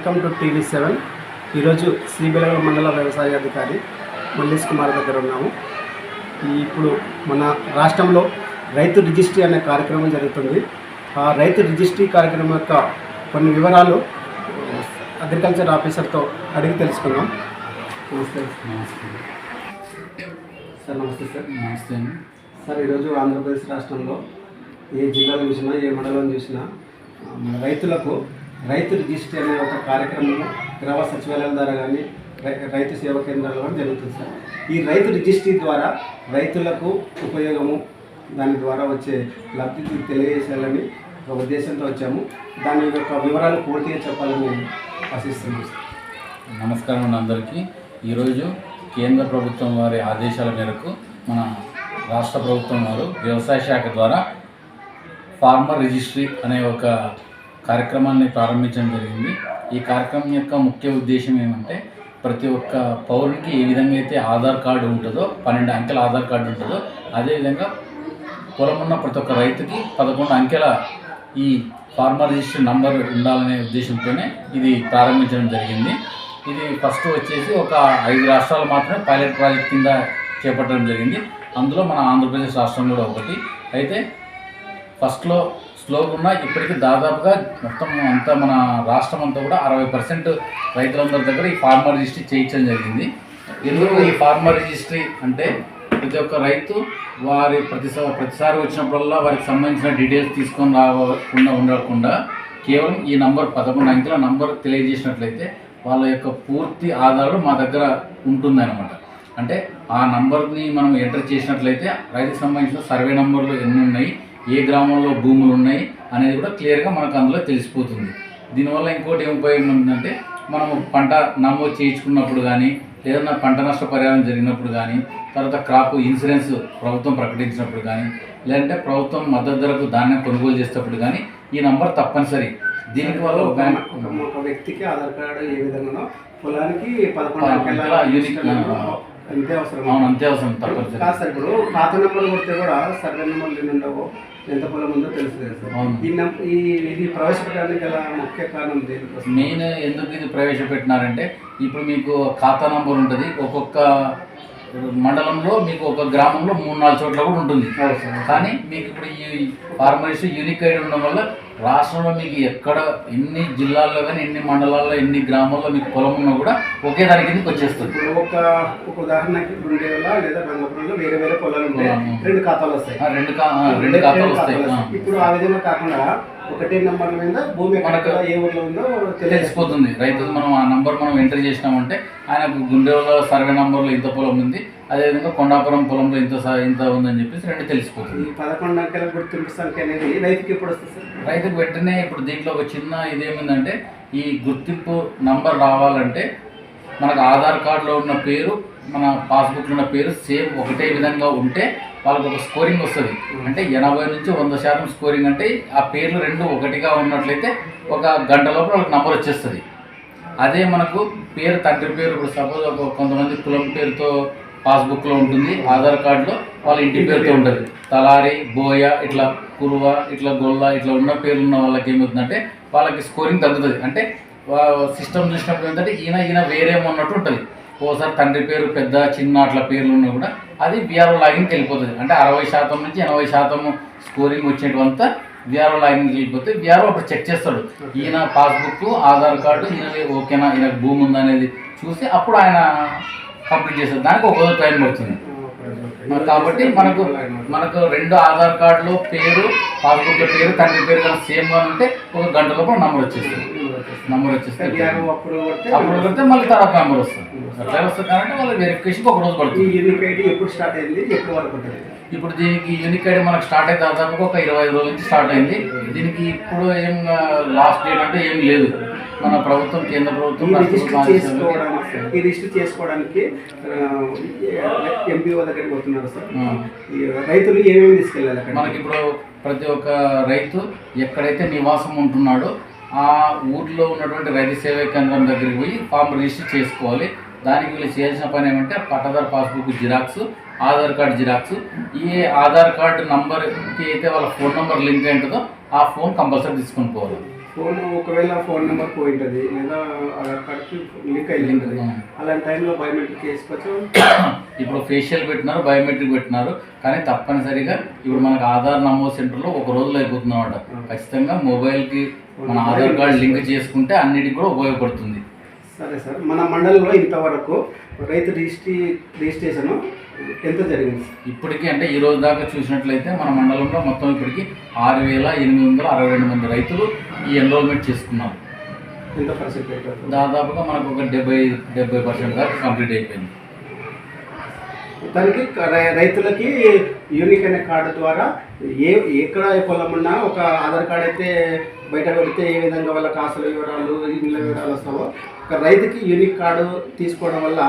Welcome to TV seven. ఈరోజు శ్రీబెలగల మండల వ్యవసాయ అధికారి మల్లేష్ కుమార్ దగ్గర ఉన్నాము. ఇప్పుడు మన రాష్ట్రంలో రైతు రిజిస్ట్రీ అనే కార్యక్రమం జరుగుతుంది. ఆ రైతు రిజిస్ట్రీ కార్యక్రమం యొక్క కొన్ని వివరాలు అగ్రికల్చర్ ఆఫీసర్తో అడిగి తెలుసుకుందాం. నమస్తే. సార్ నమస్తే సార్. నమస్తే అండి. సార్ ఈరోజు ఆంధ్రప్రదేశ్ రాష్ట్రంలో ఏ జిల్లాలో చూసినా ఏ మండలం చూసినా రైతులకు రైతు రిజిస్ట్రీ అనే ఒక కార్యక్రమం గ్రామ సచివాలయం ద్వారా కానీ రై- రైతు సేవా కేంద్రాల్లో కానీ జరుగుతుంది సార్. ఈ రైతు రిజిస్ట్రీ ద్వారా రైతులకు ఉపయోగము దాని ద్వారా వచ్చే లబ్ధి తెలియజేయాలని ఒక ఉద్దేశంతో వచ్చాము. దాని యొక్క వివరాలు పూర్తిగా చెప్పాలని ఆశిస్తున్నాం నమస్కారం అండి అందరికీ. ఈరోజు కేంద్ర ప్రభుత్వం వారి ఆదేశాల మేరకు మన రాష్ట్ర ప్రభుత్వం వారు వ్యవసాయ శాఖ ద్వారా ఫార్మర్ రిజిస్ట్రీ అనే ఒక కార్యక్రమాన్ని ప్రారంభించడం జరిగింది. ఈ కార్యక్రమం యొక్క ముఖ్య ఉద్దేశం ఏమంటే ప్రతి ఒక్క పౌరునికి ఏ విధంగా అయితే ఆధార్ కార్డు ఉంటుందో పన్నెండు అంకెల ఆధార్ కార్డు ఉంటుందో అదేవిధంగా పొలం ఉన్న ప్రతి ఒక్క రైతుకి పదకొండు అంకెల ఈ ఫార్మర్ రిజిస్టర్ నంబర్ ఉండాలనే ఉద్దేశంతోనే ఇది ప్రారంభించడం జరిగింది. ఇది ఫస్ట్ వచ్చేసి ఒక ఐదు రాష్ట్రాలు మాత్రమే పైలట్ ప్రాజెక్ట్ కింద చేపట్టడం జరిగింది. అందులో మన ఆంధ్రప్రదేశ్ రాష్ట్రం కూడా ఒకటి. అయితే ఫస్ట్లో స్లోగా ఉన్న ఇప్పటికీ దాదాపుగా మొత్తం అంతా మన రాష్ట్రం అంతా కూడా అరవై పర్సెంట్ రైతులందరి దగ్గర ఈ ఫార్మర్ రిజిస్ట్రీ చేయించడం జరిగింది. ఎందుకు ఈ ఫార్మర్ రిజిస్ట్రీ అంటే ప్రతి ఒక్క రైతు వారి ప్రతిసారి ప్రతిసారి వచ్చినప్పుడల్లా వారికి సంబంధించిన డీటెయిల్స్ తీసుకొని రాకుండా ఉండకుండా కేవలం ఈ నంబర్ పదకొండు అంకెల నంబర్ తెలియజేసినట్లయితే వాళ్ళ యొక్క పూర్తి ఆధారాలు మా దగ్గర ఉంటుందన్నమాట. అంటే ఆ నంబర్ని మనం ఎంటర్ చేసినట్లయితే రైతుకు సంబంధించిన సర్వే నంబర్లు ఎన్ని ఉన్నాయి ఏ గ్రామంలో భూములు ఉన్నాయి అనేది కూడా క్లియర్గా మనకు అందులో తెలిసిపోతుంది. దీనివల్ల ఇంకోటి ఏం ఉపయోగం ఉందంటే మనము పంట నమోదు చేయించుకున్నప్పుడు కానీ ఏదైనా పంట నష్ట పరిహారం జరిగినప్పుడు కానీ తర్వాత క్రాప్ ఇన్సూరెన్స్ ప్రభుత్వం ప్రకటించినప్పుడు కానీ లేదంటే ప్రభుత్వం మద్దతు ధరకు ధాన్యం కొనుగోలు చేసేటప్పుడు కానీ ఈ నంబర్ తప్పనిసరి. దీనికి వల్ల ఒక బ్యాంక్ ఒక- వ్యక్తికి ఆధార్ కార్డు ఏ విధంగా పొలానికి పదకొండు పదకొండు అంతే అవసరం. అవును అంతే అవసరం తప్పనిసరి కాదు సార్ ఇప్పుడు ఖాతా నెంబర్ కొడితే కూడా సర్వే నెంబర్ ఎన్ని ఉండవో ఎంత పొలం ఉందో సార్. అవును. ఈ నం- ఈ ఇది ప్రవేశపెట్టడానికి గల ముఖ్య కారణం దేనికోసం మెయిన్ ఎందుకు ఇది ప్రవేశపెట్టినారంటే ఇప్పుడు మీకు ఖాతా నంబర్ ఉంటుంది ఒక్కొక్క మండలంలో మీకు ఒక గ్రామంలో మూడు నాలుగు చోట్ల కూడా ఉంటుంది. కానీ మీకు ఇప్పుడు ఈ ఫార్మర్స్ యూనిక్ ఐడి ఉండడం వల్ల రాష్ట్రంలో మీకు ఎక్కడ ఎన్ని జిల్లాల్లో కానీ ఎన్ని మండలాల్లో ఎన్ని గ్రామాల్లో మీకు పొలం ఉన్నా కూడా ఒకే దాని కిందకి వచ్చేస్తుంది ఒక ఒక ఉదాహరణకి గుండేవల లేదా రంగపురంలో వేరే వేరే పొలాలు. రెండు ఖాతాలు వస్తాయి ఆ, రెండు రెండు ఖాతాలు. వస్తాయి. ఇప్పుడు ఆ విధంగా కాకుండా ఒకటే నెంబర్ల మీద భూమి మనకు ఏ ఊర్లో ఉందో తెలిసిపోతుంది. రైతు మనం ఆ నంబర్ మనం ఎంటర్ చేసినామంటే ఆయనకు గుండెలో సర్వే నంబర్లో ఇంత పొలం ఉంది అదేవిధంగా కొండాపురం పొలంలో ఇంత ఇంత ఉందని చెప్పేసి రెండు తెలిసిపోతుంది. ఈ పదకొండు అంకెల గుర్తింపు సంఖ్య అనేది రైతుకి ఎప్పుడు వస్తుంది సార్? రైతుకు వెంటనే ఇప్పుడు దీంట్లో ఒక చిన్న ఇదేమిందంటే ఈ గుర్తింపు నంబర్ రావాలంటే మనకు ఆధార్ కార్డులో ఉన్న పేరు మన పాస్బుక్లో ఉన్న పేరు సేమ్ ఒకటే విధంగా ఉంటే వాళ్ళకి ఒక స్కోరింగ్ వస్తుంది. అంటే ఎనభై నుంచి వంద శాతం స్కోరింగ్ అంటే ఆ పేర్లు రెండు ఒకటిగా ఉన్నట్లయితే ఒక గంట లోపల వాళ్ళకి నంబర్ వచ్చేస్తుంది. అదే మనకు పేరు తండ్రి పేరు ఇప్పుడు సపోజ్ ఒక కొంతమంది కులం పేరుతో పాస్బుక్లో ఉంటుంది ఆధార్ కార్డులో వాళ్ళ ఇంటి పేరుతో ఉంటుంది. తలారి బోయ ఇట్లా కురువ ఇట్లా గొల్ల ఇట్లా ఉన్న పేర్లు ఉన్న వాళ్ళకి ఏమవుతుందంటే వాళ్ళకి స్కోరింగ్ తగ్గుతుంది. అంటే సిస్టమ్ చూసినప్పుడు ఏంటంటే ఈయన ఈయన వేరేమో ఉన్నట్టు ఉంటుంది. ఓసారి తండ్రి పేరు పెద్ద చిన్న అట్లా పేర్లు ఉన్నా కూడా అది బీఆర్ఓ లాగిన్కి వెళ్ళిపోతుంది. అంటే అరవై శాతం నుంచి ఎనభై శాతం స్కోరింగ్ వచ్చేటంతా బీఆర్ఓ లాగిన్కి వెళ్ళిపోతే బీఆర్ఓ అప్పుడు చెక్ చేస్తాడు. ఈయన పాస్బుక్ ఆధార్ కార్డు ఈయన ఓకేనా ఈయనకు భూమి ఉందా అనేది చూసి అప్పుడు ఆయన కంప్లీట్ చేస్తారు దానికి ఒక రోజు టైం పడుతుంది. కాబట్టి మనకు మనకు రెండు ఆధార్ కార్డులో పేరు పాస్బుక్లో పేరు తండ్రి పేరు కానీ సేమ్గా ఉంటే ఒక గంట లోపల నంబర్ వచ్చేస్తుంది. నంబర్ వచ్చేస్తే బిఆర్ఓ అప్పుడు కొడితే అప్పుడు వెళ్తే మళ్ళీ తర్వాత నంబర్ వస్తుంది. అట్లా వస్తుంది కాబట్టి వాళ్ళ వెరిఫికేషన్కి ఒక రోజు పడుతుంది. యూనిక్ ఐడి ఎప్పుడు స్టార్ట్ అయింది? ఎప్పుడు వరకు ఉంటుంది? ఇప్పుడు దీనికి యూనిక్ ఐడి మనకు స్టార్ట్ అయితే దాదాపుగా ఒక ఇరవై ఐదు రోజుల నుంచి స్టార్ట్ అయింది. దీనికి ఇప్పుడు ఏం లాస్ట్ డేట్ అంటే ఏం లేదు. మన ప్రభుత్వం కేంద్ర ప్రభుత్వం చేసుకోవడానికి ఈ రిజిస్టర్ చేసుకోవడానికి ఎంపీఓ దగ్గరికి పోతున్నారు సార్. రైతులు ఏమేమి తీసుకెళ్ళాలి మనకి ఇప్పుడు ప్రతి ఒక్క రైతు ఎక్కడైతే నివాసం ఉంటున్నాడో ఆ ఊర్లో ఉన్నటువంటి రైతు సేవా కేంద్రం దగ్గరికి పోయి ఫామ్ రిజిస్టర్ చేసుకోవాలి. దానికి వీళ్ళు చేయాల్సిన పని ఏమంటే pattadar passbook xerox Aadhaar card xerox. ఈ ఆధార్ కార్డు నంబర్కి అయితే వాళ్ళ ఫోన్ నంబర్ లింక్ అయి ఉంటుందో ఆ ఫోన్ కంపల్సరీ తీసుకొని పోవాలి. ఫోన్ ఒకవేళ ఫోన్ నెంబర్ పోయి ఉంటుంది లేదా ఆధార్ కార్డ్కి లింక్ అయ్యి ఉంటుంది. అలాంటి టైంలో బయోమెట్రిక్ వేసుకోవచ్చు ఇప్పుడు ఫేషియల్ పెట్టినారు బయోమెట్రిక్ పెట్టినారు. కానీ తప్పనిసరిగా ఇప్పుడు మనకు ఆధార్ నమోదు సెంటర్లో ఒక రోజులో అయిపోతుంది అనమాట ఖచ్చితంగా మొబైల్కి మన ఆధార్ కార్డు లింక్ చేసుకుంటే అన్నిటికి కూడా ఉపయోగపడుతుంది. సరే సార్ మన మండలంలో ఇంతవరకు రైతు రిజిస్ట్రీ రిజిస్ట్రేషన్ ఎంత జరిగింది? ఇప్పటికీ అంటే ఈ రోజు దాకా చూసినట్లయితే మన మండలంలో మొత్తం ఇప్పటికి ఆరు వేల ఎనిమిది వందల అరవై రెండు మంది రైతులు ఈ ఎన్రోల్మెంట్ చేసుకున్నారు. ఎంత దాదాపుగా మనకు ఒక డెబ్బై డెబ్బై పర్సెంట్ దాకా కంప్లీట్ అయిపోయింది. దానికి రైతులకి యూనిక్ అనే కార్డు ద్వారా ఏ ఎక్కడ పొలం ఉన్నా ఒక ఆధార్ కార్డు అయితే బయట పెడితే ఏ విధంగా వాళ్ళ కాసుల వివరాలు ఇళ్ళ వివరాలు వస్తావో. ఒక రైతుకి యూనిక్ కార్డు తీసుకోవడం వల్ల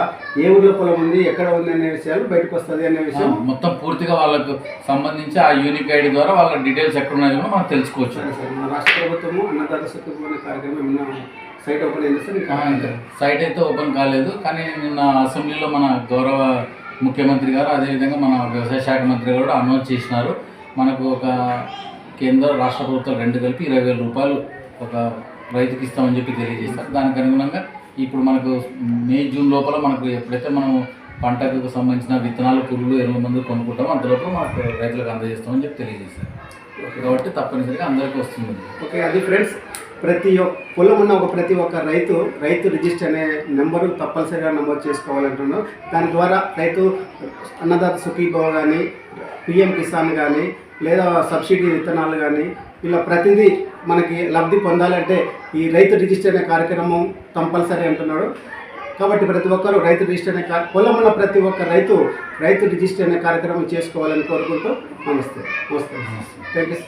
ఏ ఊర్లో పొలం ఉంది ఎక్కడ ఉంది అనే విషయాలు బయటకు వస్తుంది అనే విషయం. మొత్తం పూర్తిగా వాళ్ళకు సంబంధించి ఆ యూనిక్ ఐడి ద్వారా వాళ్ళ డీటెయిల్స్ ఎక్కడ ఉన్నాయో కూడా మనం తెలుసుకోవచ్చు. సరే మన రాష్ట్ర ప్రభుత్వము అన్నదాత అనే కార్యక్రమం సైట్ ఓపెన్ అయింది సార్? సైట్ అయితే ఓపెన్ కాలేదు కానీ నిన్న అసెంబ్లీలో మన గౌరవ ముఖ్యమంత్రి గారు అదేవిధంగా మన వ్యవసాయ శాఖ మంత్రి గారు కూడా అనౌన్స్ చేసినారు. మనకు ఒక కేంద్ర రాష్ట్ర ప్రభుత్వం రెండు కలిపి ఇరవై వేల రూపాయలు ఒక రైతుకి ఇస్తామని చెప్పి తెలియజేస్తారు దానికి అనుగుణంగా ఇప్పుడు మనకు మే జూన్ లోపల మనకు ఎప్పుడైతే మనం పంటకు సంబంధించిన విత్తనాలు పురుగులు ఎరువుల మందులు కొనుక్కుంటామో అంతలోపు మనకు రైతులకు అందజేస్తామని చెప్పి తెలియజేస్తారు కాబట్టి తప్పనిసరిగా అందరికీ వస్తుంది. ఓకే అది ఫ్రెండ్స్ ప్రతి ఒక్క పొలం ఉన్న ఒక ప్రతి ఒక్క రైతు రైతు రిజిస్టర్ అనే నెంబరు తప్పనిసరిగా నమోదు చేసుకోవాలంటున్నాను. దాని ద్వారా రైతు అన్నదాత సుఖీభవ కానీ పిఎం కిసాన్ కానీ లేదా సబ్సిడీ విత్తనాలు కానీ ఇలా ప్రతిదీ మనకి లబ్ధి పొందాలంటే ఈ రైతు రిజిస్టర్ అనే కార్యక్రమం కంపల్సరీ అంటున్నాడు. కాబట్టి ప్రతి ఒక్కరు రైతు రిజిస్టర్ అనే పొలం ఉన్న ప్రతి ఒక్క రైతు రైతు రిజిస్టర్ అనే కార్యక్రమం చేసుకోవాలని కోరుకుంటూ నమస్తే. నమస్తే. Thank you